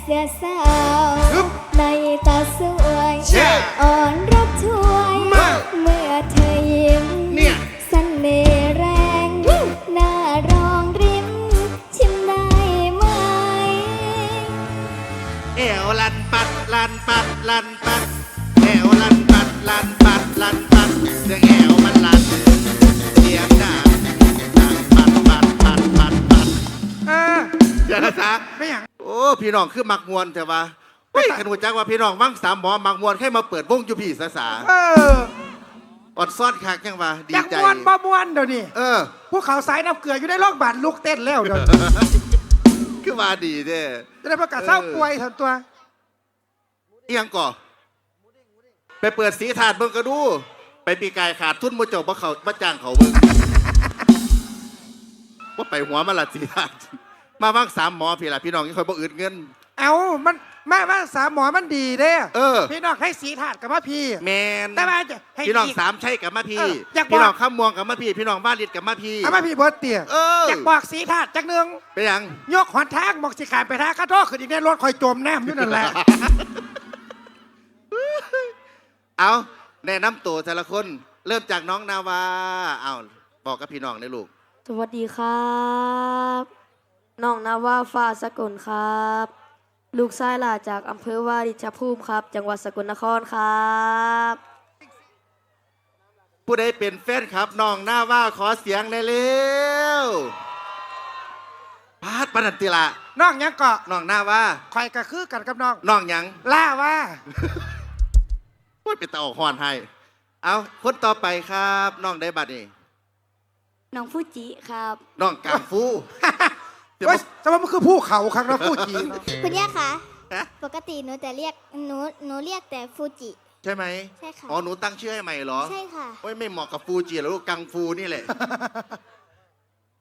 เสือสาว ในตาสวยเชื่ออ่อนรับช่วยมาเมื่อเธอยิ้มเนี่ยเสน่ห์แรงหน้ารองริม ชิมได้ไหม เอวลันปัดลันปัดลันปัดเอวลันปัดลันปัด พี่น้องคือมักมวนแต่ว่าเฮ้ยขันหัวจักว่าพี่น้องวังสามหมอมักมวนให้มาเปิดวงจุพี่สาสาเอออดซ่อนคักยังว่าดีอยากใจ มวนบ่มวนเดี๋ยวนี้เออ พวกเขาสายน้ำเกลืออยู่ในโรงพยาบาลลุกเต้นแล้วเดี๋ยวนี้คือว่าดีเด้จะได้ประกาศเศร้าป่วยทันตัว เอียงก่อไปเปิดสีถาดเบิ่งก็ดู ไปปีกายขาดทุนมือเจ้าบ่เขาบ่จ้างเขาเบิ่งว่าไปหัวมาละสีถาด มาว่างสามหมอพี่ล่ะพี่น้องยังคอยบ่อืดเงิน เอามันมามาสามหมอมันดีเด้เออ พี่น้องให้สีถาดกับมาพี่แมนแต่ว่าจะให้พี่น้องอีกสามใช่กับมาพี่ เอออยากบอก พี่น้องข้ามมวงกับมาพี่ พี่น้องบ้านลิดกับมาพี่ เอามาพี่เบิร์ดเตี่ยเออ อยากบอกสีถาดจักหนึ่งไปยัง ยกหอนทางบอกสิขายไปทางข้าโทษขึ้นอีกในรถคอยจมน้ำอยู่นั่นแหละ เอาแนะนำตัวแต่ละคน เริ่มจากน้องนาวา เอาบอกกับพี่น้องในลูก สวัสดีครับ น้องนาว่าฟ้าสกลครับ ลูกชายหลาจากอำเภอวาริชภูมิครับ จังหวัดสกลนครครับผู้ใดเป็นแฟนครับน้องหน้าว่าขอเสียงในอยเร็วพาดปนันติละน้องยังเกาะน้องหน้าว่าคอยกระคือกันกับน้อง น้องหยังล่าว่า พูดไปตาออกหอนให้ เอาคนต่อไปครับ น้องได้บัตรนี่น้องฟูจิครับ น้องกังฟู เดี๋ยวเฮ้ยมาแต่ว่ามันคือภูเขาครั้งนะพูดจีนคุณย่าคะฮะปกติหนูแต่เรียกหนูหนูเรียกแต่ฟูจิ ใช่ไหมใช่ค่ะ อ๋อหนูตั้งชื่อให้ใหม่เหรอใช่ค่ะ โอ้ยไม่เหมาะกับฟูจิหรอกลูกกังฟูนี่แหละ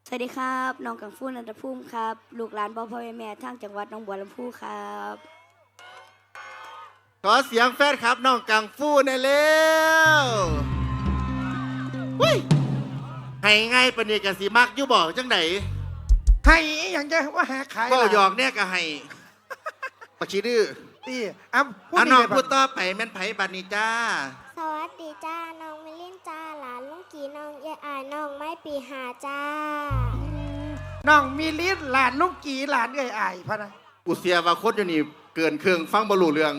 สวัสดีครับน้องกังฟูนันทภูมิครับ ลูกหลานพ่อพ่อแม่แม่ทางจังหวัดหน้องบัวลำพูครับ ขอเสียงแฟนครับน้องกังฟูในอยเร็วเฮ้ยให้ง่ายปานนีกับสีมักอยู่บอกจังไหน ให้อหย่างจะว่าหาขายก็ล่ะหยอกเนี่ยก็ให้ปะชีดื้อตีอะพูดอะดีน้องเลยพูดปะต่อไปแม่นไผบัดนี้จ้า สวัสดีจ้า น้องมิลินจ้า หลานลุงกีน้องเยอายน้องไม้ปีหาจ้า น้องมีลิ้นหลานลูกกีหลานเอ้ยอายพะนะ กูเสียว่าคนอยู่นี่เกินเครื่องฟังบรูเรื่อง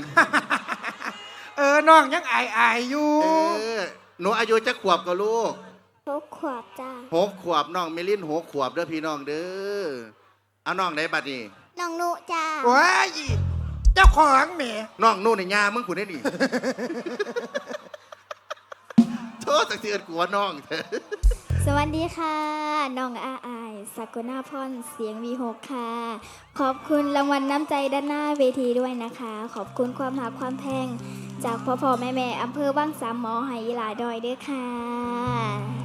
เออน้องยังอายอายอยู่ เออหนูอายุจะขวบกับลูก ทุกขวบจ้าหกขวบน้องเมลินหกขวบเด้อพี่น้องเด้อเอาน้องได้บัดนี้น้องนุจ้าว้ายเจ้าของแหมน้องนู่นในยามึงขุนได้ดิโทษสักทีเอินกูว่าน้องเถอะสวัสดีค่ะ น้องอาอายสกุณาพรเสียงวีหกค่ะ ขอบคุณรางวัลน้ำใจด้านหน้าเวทีด้วยนะคะ ขอบคุณความหาความแพง จากพ่อพ่อแม่แม่อำเภอบ้างสามหมอไหหลาดอยด้วยค่ะ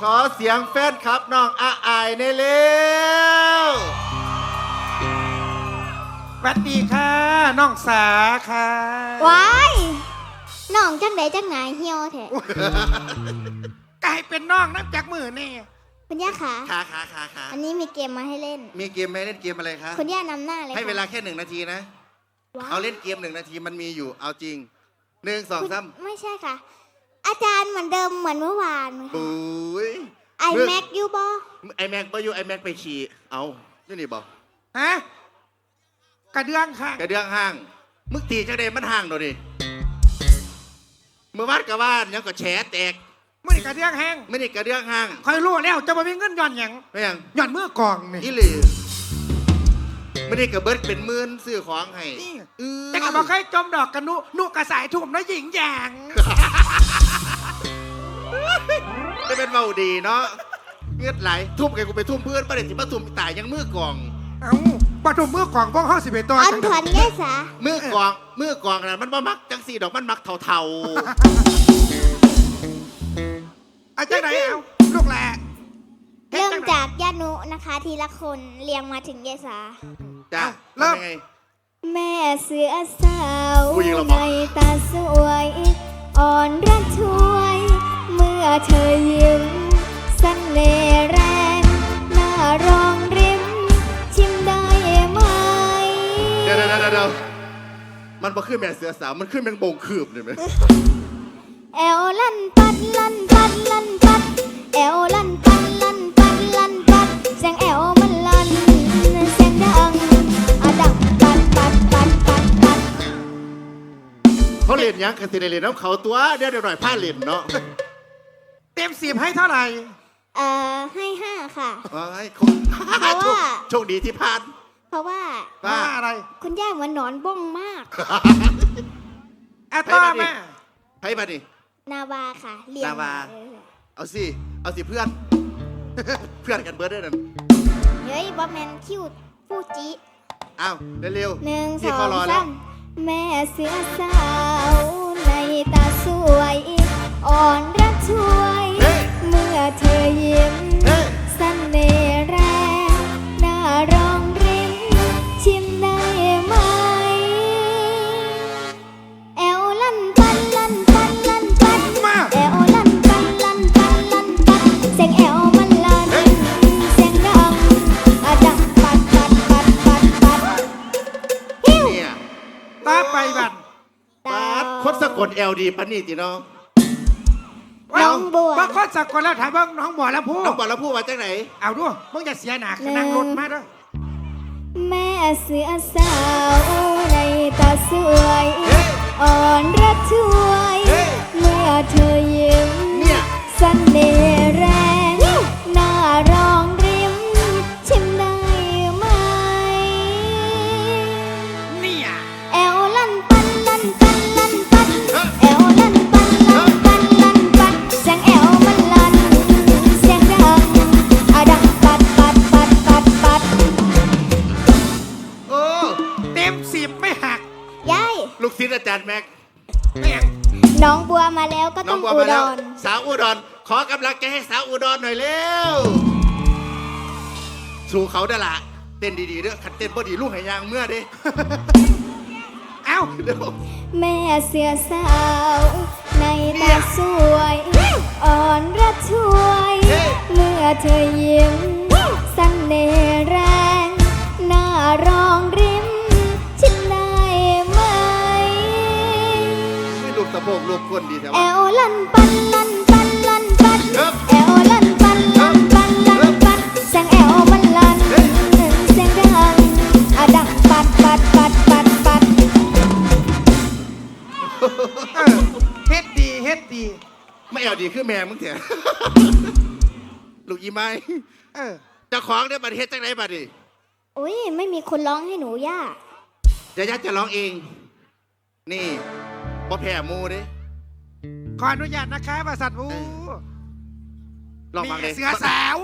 ขอเสียงแฟนครับน้องอาอายในเร็วสวัสดีค่ะ น้องสาค่ะว้ายน้องจังไดจังไหนเหี่ยวแท้กลายเป็นน้องนับจากมือนี่คุณย่าคะขาขาขาขาอันนี้มีเกมมาให้เล่น มีเกมไหมเล่นเกมอะไรคะคุณย่านำหน้าเลยให้ค่ะเวลาแค่หนึ่งนาทีนะว้าวเอาเล่นเกมหนึ่งนาทีมันมีอยู่เอาจริงหนึ่งสองคุณสามไม่ใช่ค่ะ อาจารย์เหมือนเดิมเหมือนเมื่อวานค่ะปุ้ยไอแม็กยูบอไอแม็กไปอยู่ไอแม็กไปขี่เอานี่นี่บอกฮะกระเดืองค่ะกระเดื่องห้างมึกตีจังเดมันห่างโดดิเมื่อวานกับว่านยังก็แฉแตกมื่อนี้กระเดืองแห้งไม่ได้กระเดื่องห้างคอยรู้แล้วจะมามีเงินย้อนหยังไม่ยังย้อนมือกองนี่อีหลีไม่ได้กระเบิดเป็นหมื่นซื้อของให้นี่เออแต่ก็บอกให้จมดอกกันนุนุกระสายทุ่มน้อยหญิงหยาง จะเป็นเบาดีเนาะเงือดไหลทุ่มไงกูไปทุ่มเพื่อนประเด็นสิมาทุ่มตายยังมือกอง เอ้าปฐมมือกองพวกเขาสิบเอ็ดตัวอันจังถอนแย่สามือกองมือกองนะมันบ่มักจังสี่ดอกมันมักเทาเอาจังไหนเอาลูกแหละเริ่มจากย่านุนะคะ ทีละคนเรียงมาถึงเยสา ๆจ้าเริ่ม ทำยังไง แม่เสือสาวผู้หญิงเหรอในตาสวย อ่อนรักช่วยเมื่ อเธอยิ้มเสน่ห์แรงหน้ารองริม ชิมได้ไหมมันบ่ขึ้นแม่เสือสาวมันขึ้นแมงบงคืบเลยไหมแอวลั่นปัดลั่นปัดลั่นปัด แอวลั่นปัดลั่นปัดลั่นปัดเสียงแอวมันลั่นเสียงดังอะดังปัดปัดปัดปัดปัดเขาเล่นหยังกันสิได้เล่นน้ำเขาตัวเดี๋ยวเดี๋ยวหน่อยผ้าเล่นเนาะเต็ มสิบให้เท่าไหร่ เอ่อให้ห้าค่ะว้ายคงเพราะว่า โชคดีที่พลาด เพราะว่าว่า ว่าอะไรคุณย่าเหมือนหนอนบ้องมาก อะต้อแม่ให้มาดิ นาวาค่ะเรียนนาวา เออเอาสิ เอาสิเพื่อน เพื่อนกันเบิร์ดด้วยนั่นเฮ้ยบอมแมนคิวฟูจิ อ้าวเร็วหนึ่งๆสพี่อเขางรอแล้สาว มแม่เสือสาวในตาสวย อ่อนรักช่วย เฮ้เมื่อเธอยิ้มเฮ้เสน่ห์แรงน่ารองริมชิมได้ไหม แอวลั่นปันลั่นปันลั่นปันมาแอวลั่นปันลั่นปันลั่นปันเสียงแอวมันลั่นเสียงดังอะดังปัดปัดปัดปัดปัดฮิ้วเนี่ยตาไปบันตาปาดคนสะกดเอลดีปานนี่จีน้อง น้องบัว บางคนสักคนแล้วถามว่าน้องบัวแล้วพูดน้องบอกแล้วพูดมาจากไหนเอาด้วยมึงจะเสียหนาคือนั่งรถมาด้วยแม่เสือสาวในตาสวยเฮ้ยอ่อนรักช่วยเฮ้ยเมื่อเธอยิ้มเนี่ย เสน่ห์แร ลูกศิษย์อาจารย์แม็กแม่งน้องบัวมาแล้วก็น้ต้อองงบัวอุมาดแล้วร สาวอุดร ขอกำลังใจให้สาวอุดรหน่อยเร็วสู่เขาได้ละเต้นดีๆเด้อขัดเต้นพอดีลูกหายางเมื่อเด้ เอ้าเร็วแม่เสือสาว ในตาสวย อ่อนรักช่วยเฮ้เมื่อเธอยิ้ม กสะโพกลูกก้นดีแต่แอว่าวลั่นปันลั่นปันลั่นปันครับแอวลั่นปันลั่นปันลั่นปันเสียงแอวมันลั่นเฮ้ยเสียงดังอะดังปัดปัดปัดปัดปัดเออเฮ็ดดีเฮ็ดดีไม่เอาดีคือแม่มึงเถอะลูกยีไม้เออเจ้าของได้บัตรเฮ็ดจังไหนบัตรดิอุ้ยไม่มีคนร้องให้หนูย่ายายัดจะร้องเอง นี่ บ่แพ้หมูเด้ขออนุญาตนะคะบริษัทผู้ลองฟังเลยเสือสาว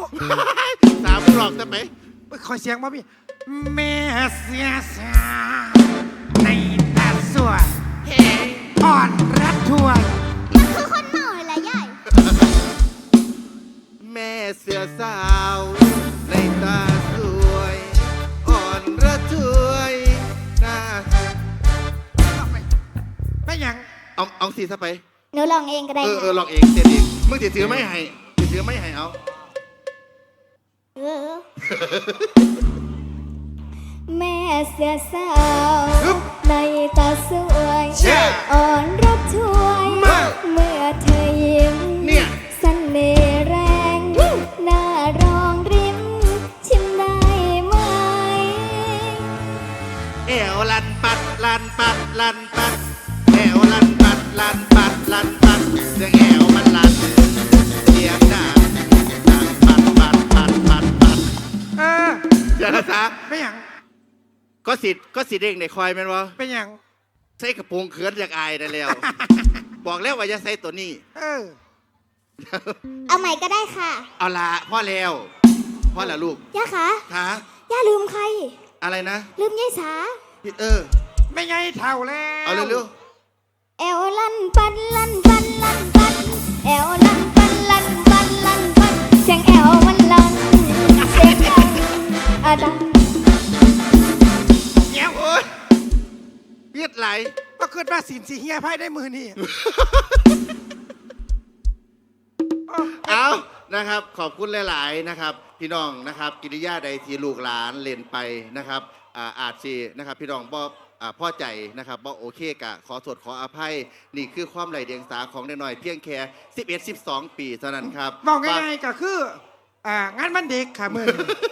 สาวมึงลองได้ไหมขอเสียงมาพี่แม่เสือสาวในตาสวยอ่อนรักช่วยมันคือคนเมาเลยแหละย่ายแม่เสือสา สีซะไป หนูลองเองก็ได้เออเออค่ะลองเองเด็ดเองมึงติดถือไม่ให้ติดถือไม่ให้เอา เออ แม่เสือสาวในตาสวยเช่อ่อนรักช่วยมาเมื่อเธอยิ้มเนี่ยเสน่ห์แรงน่ารองริม ชิมได้ไหมแอวลันปัดลันปัดลัน ลันปัดลันปัดเสียงแอวมันลันเสียงดังดังปัดปัดปัดปัดปัดเออเดี๋ยวนะจ๊ะไม่หยังก็สิก็สิเด้งในคอยแม่นวะเป็นหยังใส่กระโปรงเขินอยากอายได้แล้ว บอกแล้วว่าจะใส่ตัวนี้ เออเอาใหม่ก็ได้ค่ะเอาละพ่อแล้วพ่อแล้วลูกย่าคะขาย่าลืมใคร อะไรนะ ลืมยายสาพี่เออ ไม่ไงเท่าแล้วเอาเร็ว แอวลั่นปันลั่นปันลั่นปันแอวลั่นปันลั่นปันลั่นปันเสียงแอวมันลั่นเสียงดังอะดังเดี๋ยวๆโอ๊ยเลียดไหลก็เกิดว่าสินสีเฮียไพ่ได้มือนี่ เอานะครับ ขอบคุณหลาย ๆ นะครับ พี่น้องนะครับ กิริยาใดที่ลูกหลานเล่นไปนะครับ อ่าอาจสินะครับ พี่น้องบ่อ่าพ่อใจนะครับบ่โอเคกะขอโทษขออภัย นี่คือความไหลเดียงสาของเด็กน้อยเพียงแค่11 12 ปีเท่านั้นครับ บอกง่ายๆก็คืออ่างานมันเด็กค่ะมือนี้